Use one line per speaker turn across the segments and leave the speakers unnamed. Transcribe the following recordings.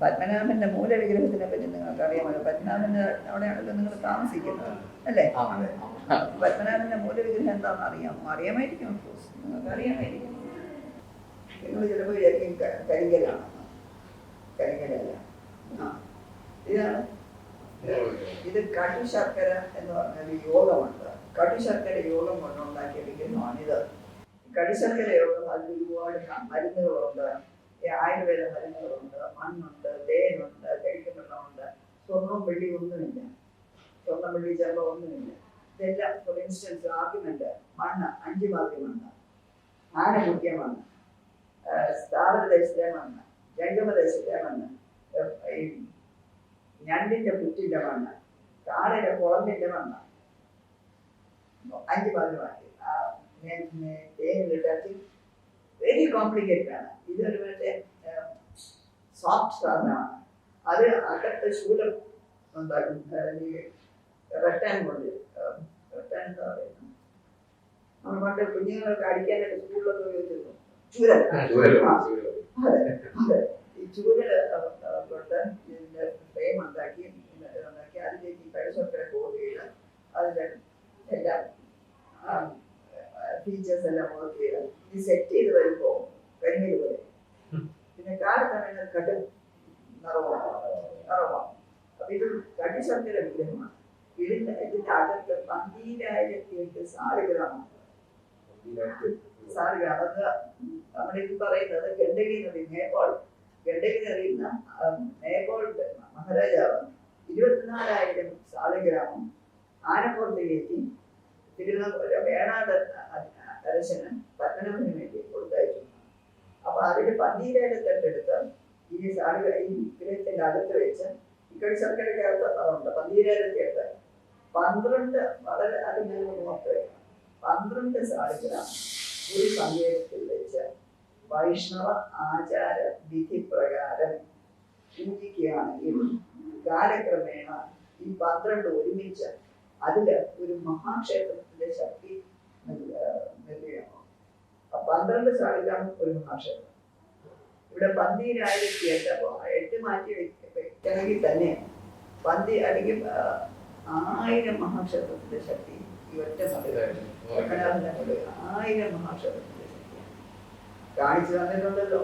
പത്മനാഭന്റെ മൂലവിഗ്രഹത്തിനെ പറ്റി നിങ്ങൾക്ക് അറിയാമല്ലോ പത്മനാഭന്റെ അവിടെയാണല്ലോ നിങ്ങൾ താമസിക്കുന്നത് അല്ലേ?
പത്മനാഭന്റെ മൂല
പത്മനാഭന്റെ മൂലവിഗ്രഹം എന്താണെന്ന് അറിയാമോ? അറിയാമായിരിക്കും നിങ്ങൾക്ക് അറിയാമായിരിക്കും. നിങ്ങൾ ചിലപ്പോൾ വിചാരിക്കും കരിങ്കലാണ്. കരിങ്കലല്ല. ആ ഇതാണ്. ഇത് കടു ശർക്കര എന്ന് പറഞ്ഞൊരു യോഗമുണ്ട്. കടു ശർക്കര യോഗം കൊണ്ടുണ്ടാക്കിയ വിഗ്രഹമാണിത് കടു ശർക്കര യോഗം അതിൽ ഒരുപാട് ക- മരുന്നുകളുണ്ട് ഈ ആയുർവേദ മരുന്നുകളുണ്ട് മണ്ണുണ്ട് തേനുണ്ട് കഴിക്കുന്ന വെള്ളമുണ്ട് സ്വർണ്ണവും വെള്ളി ഒന്നുമില്ല സ്വർണ്ണം വെള്ളി ചെമ്പ ഒന്നുമില്ല ഇതെല്ലാം ഫോർ ഇൻസ്റ്റൻസ് ആർഗ്യുമെന്റ് മണ്ണ് അഞ്ച് മാർഗ്യ മണ്ണ് ആനമുഖ്യ മണ്ണ് സ്ഥാപനദേശത്തെ മണ്ണ് ജംഗമദേശത്തെ മണ്ണ് ഏഹ് ഈ ഞണ്ടിന്റെ പുറ്റിന്റെ മണ്ണ് കാളയുടെ കുളമ്പിന്റെ മണ്ണ് അഞ്ച് ഭാഗമാക്കി തേനിലിട്ടാക്കി വെരി കോംപ്ലിക്കേറ്റഡ് ആണ്. ഇതൊരു മറ്റേ സോഫ്റ്റ് സാധനമാണ് അത് അകത്ത് ശൂലം ഉണ്ടാക്കും. റെട്ടാൻ കൊണ്ട് റെട്ടാൻ എന്താ പറയുന്നത്. നമ്മൾ പണ്ട് കുഞ്ഞുങ്ങളൊക്കെ അടിക്കാനായിട്ട് സ്കൂളിലൊക്കെ ഉപയോഗിച്ചിരുന്നു. ചൂരൽ. അതെ അതെ. ഈ ചൂരൽ കൊണ്ട് ഇതിന്റെ ഫ്രെയിം ഉണ്ടാക്കി ഉണ്ടാക്കി അതിലേക്ക് ഈ പഴശർക്കര കോട്ട് ചെയ്ത് അതിന്റെ എല്ലാം ഫീച്ചേഴ്സ് എല്ലാം വർക്ക് ചെയ്യണം. ഇത് സെറ്റ് ചെയ്ത് വരുമ്പോൾ കരിമീൻ പോലെ. പിന്നെ കാലത്തമിഴ് കടും നിറവാണ് നിറവാണ് അപ്പൊ ഇത് കടി വിഗ്രഹമാണ് ഇതിന്റെ ഇതിന്റെ അകത്ത് പന്തീരായിരത്തി എട്ട് സാരഗ്രാമം സാരഗ്രാമം അത് നമ്മുടെ പറയുന്നത് ഗണ്ഡകി നദി നേപ്പാൾ ഗണ്ഡകി നദിയുന്ന നേപ്പാൾ മഹാരാജാവ് ഇരുപത്തിനാലായിരം സാലഗ്രാമം ആനപ്പുറത്ത് കയറ്റി തിരുവനന്തപുരം വേണാട് അരശന് പത്തനവിന് വേണ്ടി കൊടുത്തയച്ചു അപ്പൊ അതിൽ പന്തീരായിരത്തെട്ടെടുത്ത് ഈ സാല ഈ വിഗ്രഹത്തിന്റെ അകത്ത് വെച്ച് ഇക്കടി ശർക്കരക്കകത്ത് അതുണ്ട് പന്തീരായിരത്തി എട്ട് പന്ത്രണ്ട് വളരെ അത് ഞാൻ നോക്കി വെക്കണം. പന്ത്രണ്ട് സാലിഗ്രാം ഒരു സങ്കേതത്തിൽ വെച്ച് വൈഷ്ണവ ആചാര വിധി പ്രകാരം പൂജിക്കുകയാണെങ്കിൽ കാലക്രമേണ ഈ പന്ത്രണ്ട് ഒരുമിച്ച് അതിൽ ഒരു മഹാക്ഷേത്രത്തിന്റെ ശക്തി പന്ത്രണ്ട് സാലിഗ്രാം ഒരു മഹാക്ഷേത്രം. ഇവിടെ പന്തിയിലായിരത്തി എട്ട് അപ്പൊ എട്ട് മാറ്റി വെക്കണമെങ്കിൽ തന്നെ പന്തി അല്ലെങ്കിൽ ആയിരം മഹാക്ഷേത്രത്തിന്റെ ശക്തി ഒറ്റ ആയിരം മഹാക്ഷേത്രത്തിന്റെ ശക്തിയാണ്. കാണിച്ചു തന്നിട്ടുണ്ടല്ലോ.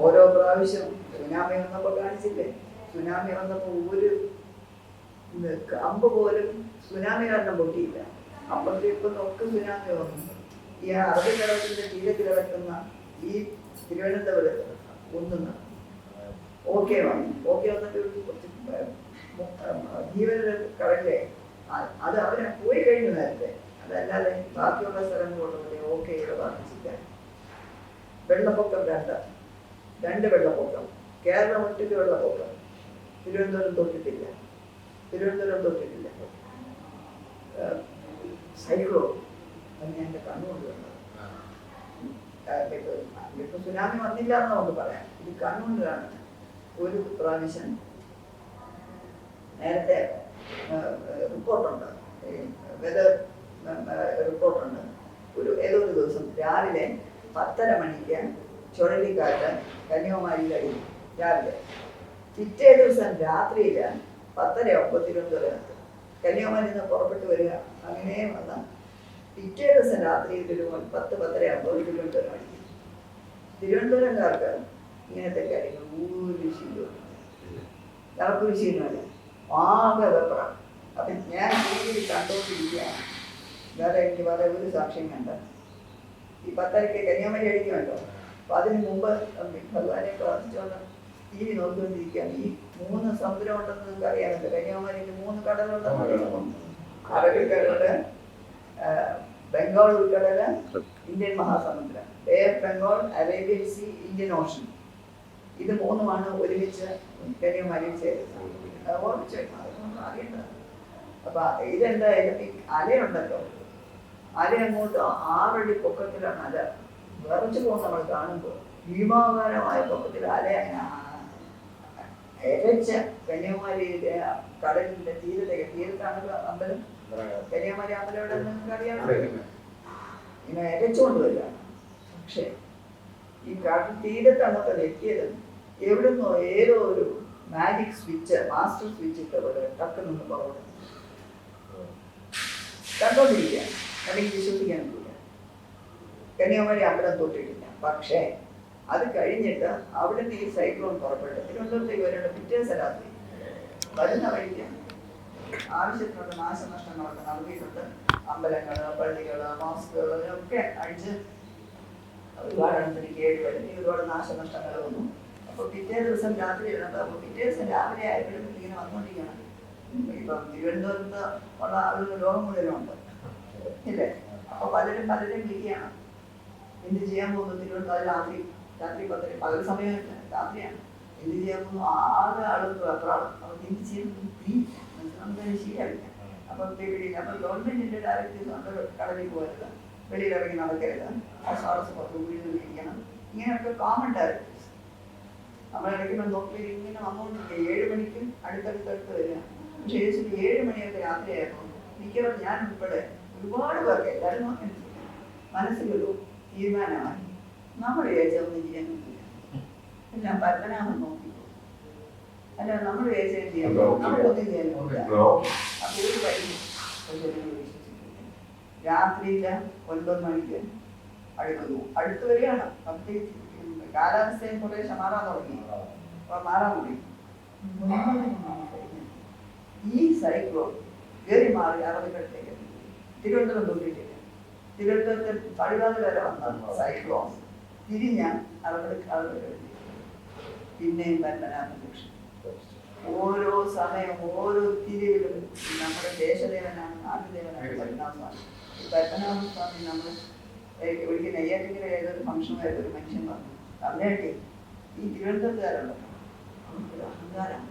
ഓരോ പ്രാവശ്യം സുനാമി വന്നപ്പോ കാണിച്ചില്ലേ? സുനാമി വന്നപ്പോ ഒരു അമ്പ് പോലും സുനാമി കാരണം പൊട്ടിയില്ല. അപ്പുറത്ത് ഇപ്പൊക്കെ സുനാമി വന്നു. ഈ അറബിക്കടലിന്റെ തീരത്തിൽ കിടക്കുന്ന ഈ തിരുവനന്തപുരത്ത് ഒന്നുന്ന ഓക്കെ വന്നു. ഓക്കെ വന്നിട്ട് കുറച്ച് ജീവന കടലിലെ? അത് അവരെ പോയി കഴിഞ്ഞു നേരത്തെ. അതല്ലാതെ ബാക്കിയുള്ള സ്ഥലങ്ങളുള്ളവരെ ഓക്കെ ബാധിച്ചില്ല വെള്ളപ്പൊക്കം രണ്ട്. രണ്ട് വെള്ളപ്പൊക്കം. കേരളം ഒറ്റയ്ക്ക് വെള്ളപ്പൊക്കം. തിരുവനന്തപുരം തൊട്ടിട്ടില്ല. തിരുവനന്തപുരം തൊട്ടിട്ടില്ല. സൈക്ലോൺ അത് ഞാൻ എന്റെ കണ്ണുകൊണ്ട് കണ്ടത് ഇപ്പൊ സുനാമി വന്നില്ല എന്ന് നമുക്ക് പറയാം. ഇത് കണ്ണുകൊണ്ട് കാണുന്നത് ഒരു പ്രാവശ്യം നേരത്തെ റിപ്പോർട്ടുണ്ട്. വെദർ റിപ്പോർട്ടുണ്ട്. ഒരു ഏതോ ഒരു ദിവസം രാവിലെ പത്തര മണിക്ക് ചുഴലിക്കാറ്റ് കന്യാകുമാരി കഴിഞ്ഞു രാവിലെ. പിറ്റേ ദിവസം രാത്രിയിൽ പത്തരയാകുമ്പോൾ തിരുവനന്തപുരത്ത് കന്യാകുമാരിയിൽ പുറപ്പെട്ട് വരിക. അങ്ങനെ വന്ന പിറ്റേ ദിവസം രാത്രി ഒരു പത്ത് പത്തരയാകുമ്പോൾ തിരുവനന്തപുരം അടിക്കും തിരുവനന്തപുരംകാർക്ക് ഇങ്ങനത്തെ കാര്യങ്ങൾ ഒരു ശീലവും അവർക്ക് ശീലമല്ല ആകെ വെപ്പറാണ് അപ്പം ഞാൻ ടി കണ്ടോണ്ടിരിക്കുകയാണ് വേറെ എനിക്ക് വേറെ ഒരു സാക്ഷ്യം വേണ്ട. ഈ പത്തരയ്ക്ക് കന്യാകുമാരി അടിക്കുമല്ലോ അപ്പം അതിന് മുമ്പ് ഭഗവാനെ പ്രാർത്ഥിച്ചുകൊണ്ട് ടി വി നോക്കിക്കൊണ്ടിരിക്കുകയാണ്. ഈ മൂന്ന് സമുദ്രം ഉണ്ടെന്ന് നിങ്ങൾക്ക് അറിയാമല്ലോ. കന്യാകുമാരിയിൽ മൂന്ന് കടലുണ്ടെന്ന് അറിയാമോ അറബിക്കടൽ ബംഗാൾ ഉൾക്കടൽ ഇന്ത്യൻ മഹാസമുദ്രം. Air Bengal Arabian sea Indian ocean ഇത് മൂന്നുമാണ് ഒരുമിച്ച് കന്യാകുമാരിയിൽ ചേരുന്നത്. അത് ഓർമ്മിച്ച് വെക്കണം. അതൊന്നും അറിയേണ്ടത് അപ്പൊ ഇതെന്തായാലും ഈ അലയുണ്ടല്ലോ. അല അങ്ങോട്ട് ആറടി പൊക്കത്തിലാണ് അല. വിറച്ചു പോകും നമ്മൾ കാണുമ്പോൾ ഭീമാകാരമായ പൊക്കത്തിൽ അല അങ്ങനെ എരച്ച കന്യാകുമാരിയിലെ കടലിന്റെ തീരത്തേക്ക് തീരത്താണ് അമ്പലം. കന്യാകുമാരി അമ്പലം എവിടെ നിങ്ങൾക്ക് ഇങ്ങനെ എരച്ചുകൊണ്ട് വരികയാണ് പക്ഷേ ഈ കാട്ടിൽ തീരത്ത് അങ്ങോട്ട് എത്തിയത്. എവിടുന്നോ ഏതോ ഒരു മാജിക് സ്വിച്ച് മാസ്റ്റർ സ്വിച്ച് ഇട്ട പോലെ ടക്ക് നിന്ന് പുറകോട്ട് കണ്ടോണ്ടിരിക്കുക. അല്ലെങ്കിൽ വിശ്വസിക്കാൻ കന്യാകുമാരി അമ്പലം തൊട്ടിട്ടില്ല. പക്ഷേ അത് കഴിഞ്ഞിട്ട് അവിടുന്ന് ഈ സൈക്ലോൺ പുറപ്പെട്ട്. തിരുവനന്തപുരത്തേക്ക് വരേണ്ട പിറ്റേ രാത്രി വരുന്ന വഴിക്ക് ആവശ്യത്തിനുള്ള നാശനഷ്ടങ്ങളൊക്കെ നടത്തിയിട്ടുണ്ട് അമ്പലങ്ങൾ പള്ളികൾ മോസ്കുകൾ ഒക്കെ അടിച്ച് ഒരുപാട് എണ്ണത്തിന് കേട് വരുത്തി ഒരുപാട് നാശനഷ്ടങ്ങൾ വന്നു. അപ്പൊ പിറ്റേ ദിവസം രാത്രി വരുന്നത് അപ്പൊ പിറ്റേ ദിവസം രാവിലെ ആയപ്പോഴും ഇങ്ങനെ വന്നുകൊണ്ടിരിക്കണം ഇപ്പം തിരുവനന്തപുരത്ത് ഉള്ള ആളുകൾ ലോകം മുഴുവനുണ്ട് ഇല്ലേ? അപ്പൊ പലരും പലരും വിളിക്കുകയാണ്. എന്ത് ചെയ്യാൻ പോകുന്നു തിരുവനന്തപുരം രാത്രി? രാത്രി പത്തര പകൽ സമയം രാത്രിയാണ്. എന്ത് ചെയ്യാൻ പോകുന്നു ആകെ ആളുകൾ അത്ര അവർക്ക് എന്ത് ചെയ്യുന്നു തീ നമുക്ക് ശരിയാവില്ല അപ്പൊ പേടിയില്ല അപ്പൊ ഗവൺമെന്റിന്റെ ഡയറക്ടീവ്സ് ഉണ്ട് കടലിൽ പോകരുത്. വെളിയിൽ ഇറങ്ങി നടക്കരുത്. ശ്വാസം പുറത്ത് വീട് ഇരിക്കണം ഇങ്ങനെയൊക്കെ കോമൺ ഡയറക്ടീവ്സ് നമ്മളിടയ്ക്ക് നോക്കി ഇങ്ങനെ വന്നുകൊണ്ടിരിക്കുക ഏഴ് മണിക്ക് അടുത്തടുത്തടുത്ത് വരിക. പക്ഷേ ഏകദേശം ഏഴ് മണിയൊക്കെ രാത്രിയായപ്പോൾ മിക്കവാറും ഞാൻ ഉൾപ്പെടെ ഒരുപാട് പേർക്ക് എല്ലാവരും നോക്കി മനസ്സിലൊരു തീരുമാനമായി. നമ്മൾ വിചാരിച്ചൊന്നും ചെയ്യാൻ പറ്റില്ല. എല്ലാം പത്മനാഭൻ നോക്കിക്കോ അല്ല നമ്മൾ വിചാരിച്ചാൽ ചെയ്യാൻ നമുക്കൊന്നും ചെയ്യാൻ പറ്റില്ല. അപ്പൊ ഒരു വഴി ജനങ്ങൾ ഒൻപത് മണിക്ക് അടുക്കുന്നു അടുത്ത് വരികയാണ് പ്രത്യേകിച്ച് കാലാവസ്ഥയും കുറേശ്ശെ മാറാൻ തുടങ്ങി. അപ്പൊ മാറാൻ തുടങ്ങി. ഈ സൈക്ലോൺ കയറി മാറി അറബിക്കടത്തേക്ക്. തിരുവനന്തപുരം തൊട്ടിട്ടില്ല തിരുവനന്തപുരത്തെ പടിവാതിൽ വരെ വന്ന സൈക്ലോൺ തിരിഞ്ഞ അവരുടെ അറബിക്കടത്തി പിന്നെയും പരമ്പരാമൻ ലക്ഷ്യം ഓരോ സമയം ഓരോ തിരിവിലും നമ്മുടെ ദേശദേവനാണ് നാട്ടുദേവനാണ് പത്മനാഭസ്വാമി സ്വാമി പത്മനാഭസ്വാമി നമ്മൾ ഒരിക്കൽ നെയ്യാറ്റിങ്ങനെ ഏതൊരു ഫംഗ്ഷനായിട്ട് ഒരു മനുഷ്യൻ പറഞ്ഞു. തമിഴ്നാട്ടിൽ ഈ തിരുവനന്തപുരത്തുകാരുണ്ടോ അവർക്കൊരു അഹങ്കാരം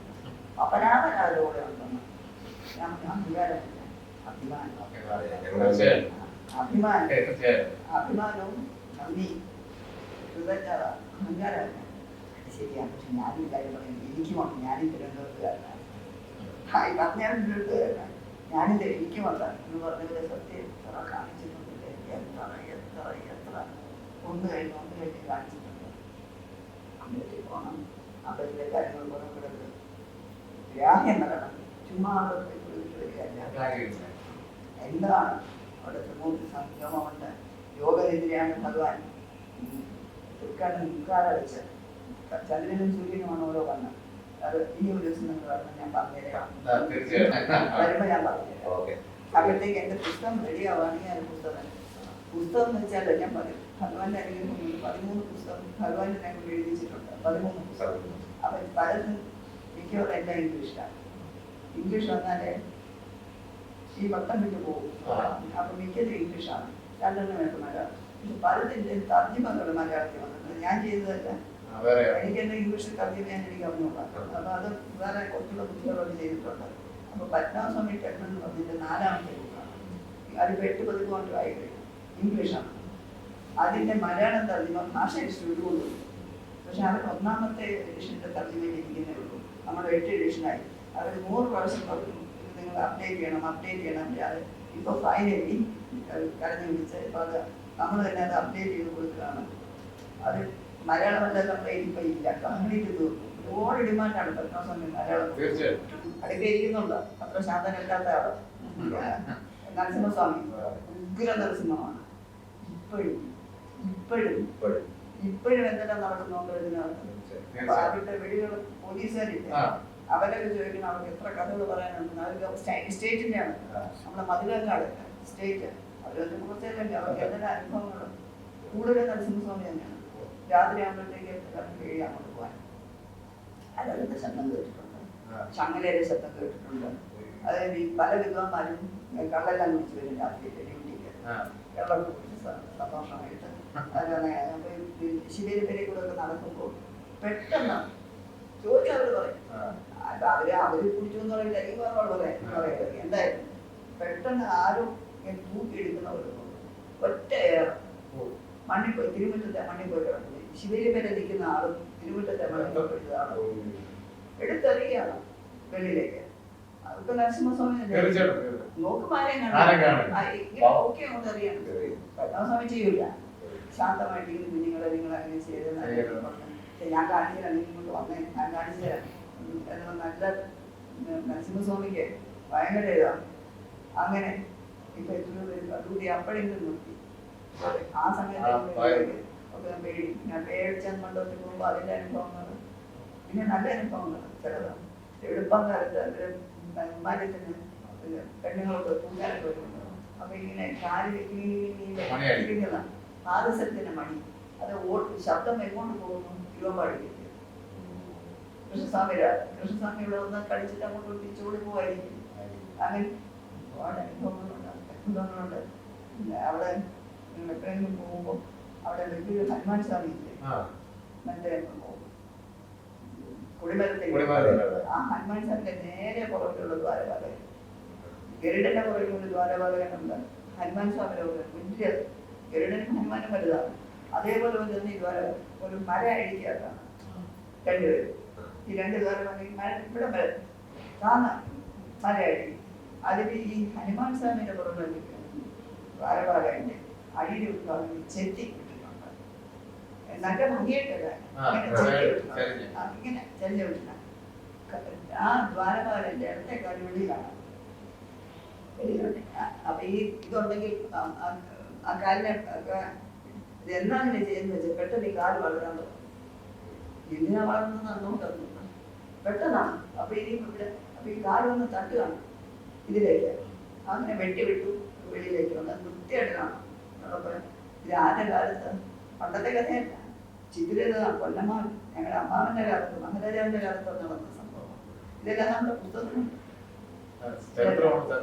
അപരാധരാരോടെ ഉണ്ടെന്ന്. അഹങ്കാരമില്ല അഭിമാനം. അഭിമാനം. അഭിമാനവും നന്ദി. കൃതജ്ഞത അഹങ്കാരമല്ല. ശരിയാണ്. പക്ഷെ ഞാനും കാര്യം പറയുന്നത് എനിക്ക് ഞാനും തിരുവനന്തപുരത്തുകാരനാണ് ഹായ് പറഞ്ഞാലും തിരുവനന്തപുരത്തുകാരനാണ് ഞാനും എനിക്ക് എന്ന് പറഞ്ഞതിന്റെ സത്യം എത്ര കാണിച്ചിട്ടുണ്ട്. എത്ര എത്ര എത്ര. ഒന്ന് കഴിഞ്ഞ് ഒന്ന് കഴിഞ്ഞ് കാണിച്ചിട്ടുണ്ട്. അമ്പലത്തിൽ പോകണം അമ്പലത്തിലെ കാര്യങ്ങൾ പുറപ്പെടുന്നത് ഗ്രാഹ്യം നടണം ചുമ്മാ അവിടെ പോയിട്ട് വരികയല്ല എന്താണ്? അവിടെ ത്രിമൂർത്തി സംഗമമുണ്ട് യോഗനിദ്രയാണ് ഭഗവാൻ. മുക്കാല വെച്ച് ചന്ദ്രനും സൂര്യനുമാണ് ഓരോ വന്നത്. അത് ഇനി ഒരു ദിവസം നിങ്ങൾ വരണം ഞാൻ പറഞ്ഞുതരാം. വരുമ്പോൾ ഞാൻ പറഞ്ഞുതരാം. അപ്പോഴത്തേക്ക് എന്റെ പുസ്തകം റെഡിയാവുകയാണെങ്കിൽ ഞാൻ പുസ്തകം പുസ്തകം എന്ന് വെച്ചാൽ ഞാൻ പറയും ഭഗവാന്റെ അനുഗ്രഹം പതിമൂന്ന് പുസ്തകം ഭഗവാന്റെ ഞാൻ കൊണ്ട് എഴുതിച്ചിട്ടുണ്ട് പതിമൂന്ന് പുസ്തകം. അപ്പം പലതും മിക്കവാറും എല്ലാം ഇംഗ്ലീഷിലാണ്. ഇംഗ്ലീഷ് വന്നാലേ ഈ ഭക്തം വിട്ടു പോകും. അപ്പൊ മിക്കതും ഇംഗ്ലീഷാണ്. രണ്ടെണ്ണം വേണ്ട മലയാളം പലതിന്റെ തർജിമകൾ മലയാളത്തിൽ വന്നിട്ടുണ്ട്. ഞാൻ ചെയ്തതല്ല. എനിക്ക് എന്നെ ഇംഗ്ലീഷിൽ തർജിമ എനിക്ക് അറിഞ്ഞൂടാ അപ്പൊ അത് വേറെ കുറച്ചുള്ള ബുദ്ധികളോട് ചെയ്തിട്ടുണ്ട്. അപ്പൊ പത്മനാഭസ്വാമി ടെക്നോ എന്ന് പറഞ്ഞിട്ട് നാലാമത്തെ ബുക്കാണ്. അതിപ്പോ എട്ട് പതിമൂന്ന് ആയി കഴിഞ്ഞു ഇംഗ്ലീഷാണ്. അതിന്റെ മലയാളം തർജിമ ഭാഷ ഇൻസ്റ്റിറ്റ്യൂട്ട് കൊണ്ടുവന്നു പക്ഷെ അവർ ഒന്നാമത്തെ എഡിഷന്റെ തർജിമയിൽ ഇരിക്കുന്നേ ഉള്ളൂ. നമ്മുടെ എട്ട് എഡിഷനായി. അവർ നൂറ് പ്രാവശ്യം പറഞ്ഞു നിങ്ങൾ അപ്ഡേറ്റ് ചെയ്യണം അപ്ഡേറ്റ് ചെയ്യണം. അത് ഇപ്പൊ ഫൈനലി കരഞ്ഞു വിളിച്ച് ഇപ്പൊ അത് നമ്മൾ തന്നെ അത് അപ്ഡേറ്റ് ചെയ്ത് കൊടുക്കുകയാണ്. അത് മലയാളമല്ല നമ്മുടെ ഇപ്പൊ ഇല്ല. കംപ്ലീറ്റ് തീർക്കും ഒരുപാട് ഡിമാൻഡാണ് പത്മസ്വാമി മലയാളം. അടുക്ക ഇരിക്കുന്നുണ്ട് അത്ര ശാന്തനല്ലാത്ത ആൾ. നരസിംഹസ്വാമി. ഉഗ്ര നരസിംഹമാണ്. ഇപ്പോഴും. ഇപ്പോഴും. ഇപ്പോഴും. എന്തെല്ലാം നടക്കുന്നുണ്ടോ ഇതിനകത്ത് അവരുടെ വെടികൾ പോലീസുകാരില്ല? അവരൊക്കെ ചോദിക്കണം അവർക്ക് എത്ര കഥകൾ പറയാനുണ്ട്? അവർക്ക് സ്റ്റേറ്റിന്റെ ആണ് നമ്മുടെ മധുരങ്ങാട് സ്റ്റേറ്റ്. അവരൊക്കെ കുറച്ചല്ലേ അവർക്ക് എന്തെല്ലാം അനുഭവങ്ങൾ കൂടുതലും നരസിംഹസ്വാമി തന്നെയാണ്. രാത്രി ആകുമ്പോഴത്തേക്ക് കിടന്ന് കഴിയാൻ അങ്ങോട്ട് പോകാൻ. ശബ്ദം കേട്ടിട്ടുണ്ട്. ചങ്ങലയുടെ ശബ്ദം കേട്ടിട്ടുണ്ട്. അതായത് ഈ പല വിദ്വാന്മാരും കള്ളെല്ലാം കുടിച്ച് വരും രാത്രി ഡ്യൂട്ടിക്ക്. കുടിച്ച് സ- സന്തോഷമായിട്ട്. അല്ലാതെ ശിവയുടെ പേരെ കൂടെ ഒക്കെ നടക്കുമ്പോൾ പെട്ടെന്ന് ചോദിച്ചാൽ അവർ പറയും അവർ അവർ കുടിച്ചു എന്ന് പറയില്ല പറയാം പറയാം എന്തായാലും പെട്ടെന്ന് ആരും തൂക്കിയെടുക്കുന്ന ഒരു ഒറ്റ മണ്ണിൽ പോയി തിരുമുറ്റത്തെ മണ്ണിൽ പോയി കിടക്കുന്നത് ശിവയിലെ നിൽക്കുന്ന ആളും തിരുമുറ്റത്തെ മണ്ണിൽ പോയി എടുത്തെറിയാണ് വെളിയിലേക്ക്. അതൊക്കെ നരസിംഹസ്വാമി തന്നെ നോക്കും ആരെയും
ആരെയും
കാണാം.
കാണാം.
ആ, ഇങ്ങനെ ഓക്കെ അങ്ങോട്ട് പത്മസ്വാമി ചെയ്യൂല. ശാന്തമായിട്ട് ഇങ്ങനെ കുഞ്ഞുങ്ങളെ നിങ്ങൾ അങ്ങനെ ചെയ്ത് ഞാൻ കാണിച്ചു തരാം ഇങ്ങോട്ട് വന്നേ. ഞാൻ കാണിച്ചു തരാം നല്ല നരസിംഹസ്വാമിക്ക് ഭയങ്കര ഇതാണ് അങ്ങനെ ഇപ്പൊ എത്രയോ പേര് അതുകൂടി അപ്പഴെങ്കിലും നോക്കി. ആ സമയത്ത്. ഒക്കെ പേടി. ഞാൻ പേടിച്ച മണ്ഡലത്തിൽ പോകുമ്പോൾ അതിന്റെ അനുഭവങ്ങൾ പിന്നെ നല്ല അനുഭവങ്ങൾ ചിലതാണ്. എളുപ്പം കാലത്ത് ബഹുമാനത്തിന് പെണ്ണുങ്ങളൊക്കെ കൂട്ടാനൊക്കെ വരുന്നുണ്ട് അപ്പൊ ഇങ്ങനെ കാലിൽ. ഇങ്ങനെ പാദസരത്തിന്റെ മണി അത് ഓട്ട് ശബ്ദം എങ്ങോട്ട് പോകുന്നു? പാടില്ല കൃഷ്ണസ്വാമി കൃഷ്ണസ്വാമി ഇവിടെ ഒന്ന് കളിച്ചിട്ട് അങ്ങോട്ട് തിരിച്ചുകൂടി പോവായിരിക്കും. അങ്ങനെ ഒരുപാട് അനുഭവങ്ങളുണ്ട് പിന്നെ അവിടെ ട്രെയിനിൽ പോകുമ്പോൾ അവിടെ വലിയൊരു ഹനുമാൻ സ്വാമി ഇല്ലേ മറ്റേ കുടിമരത്തിൽ. ആ ഹനുമാൻ സ്വാമിന്റെ നേരെ പുറത്തുള്ള ദ്വാരപാലകൻ ഗരുഡന്റെ പുറകിലുള്ള ദ്വാരപാലകനുണ്ട് ഹനുമാൻ സ്വാമിയുടെ ഒരു വലിയ ഗരുഡനും ഹനുമാനും വലുതാണ്. അതേപോലെ ഒരു ഈ ദ്വാര ഒരു മര അഴിക്കാത്താണ് രണ്ടുപേരും. ഈ രണ്ട് മര ഇവിടെ മര താന്ന മര അഴി അതിൽ ഈ ഹനുമാൻ സ്വാമിയുടെ പുറകിൽ ദ്വാരപാലകന്റെ അടിയിൽ ചെത്തി നല്ല ഭംഗിയായിട്ടല്ല. ഇങ്ങനെ ചെല്ലി ആ ദ്വാരപാലന്റെ അടുത്ത കാൽ ആ, അപ്പൊ ഈ ഇതുണ്ടെങ്കിൽ ആ, കാലിനെ ഇത് എന്നാ ഇങ്ങനെ ചെയ്യുന്ന വെച്ചാൽ പെട്ടെന്ന് ഈ കാൽ വളരാൻ തുടങ്ങും. എന്തിനാ വളർന്നത് നോക്കുന്നു പെട്ടെന്നാണ്. അപ്പൊ ഇനി ഇവിടെ അപ്പൊ ഈ കാൽ വന്ന് തട്ടുകയാണ്. ഇതിലേക്ക്. അങ്ങനെ വെട്ടിവിട്ടു വെളിയിലേക്ക് വന്ന്. വൃത്തിയായിട്ട് കാണാം അതപ്പോൾ കാലത്ത്? പണ്ടത്തെ കഥയല്ല. ചിതിരതാണ് കൊല്ലമാർ ഞങ്ങളുടെ അമ്മാവന്റെ കാലത്ത് മഹാരാജാവിന്റെ കാലത്ത് നടന്ന സംഭവം. ഇതെല്ലാം നമ്മുടെ പുസ്തകത്തിലുണ്ട്
ചരിത്രമുണ്ട്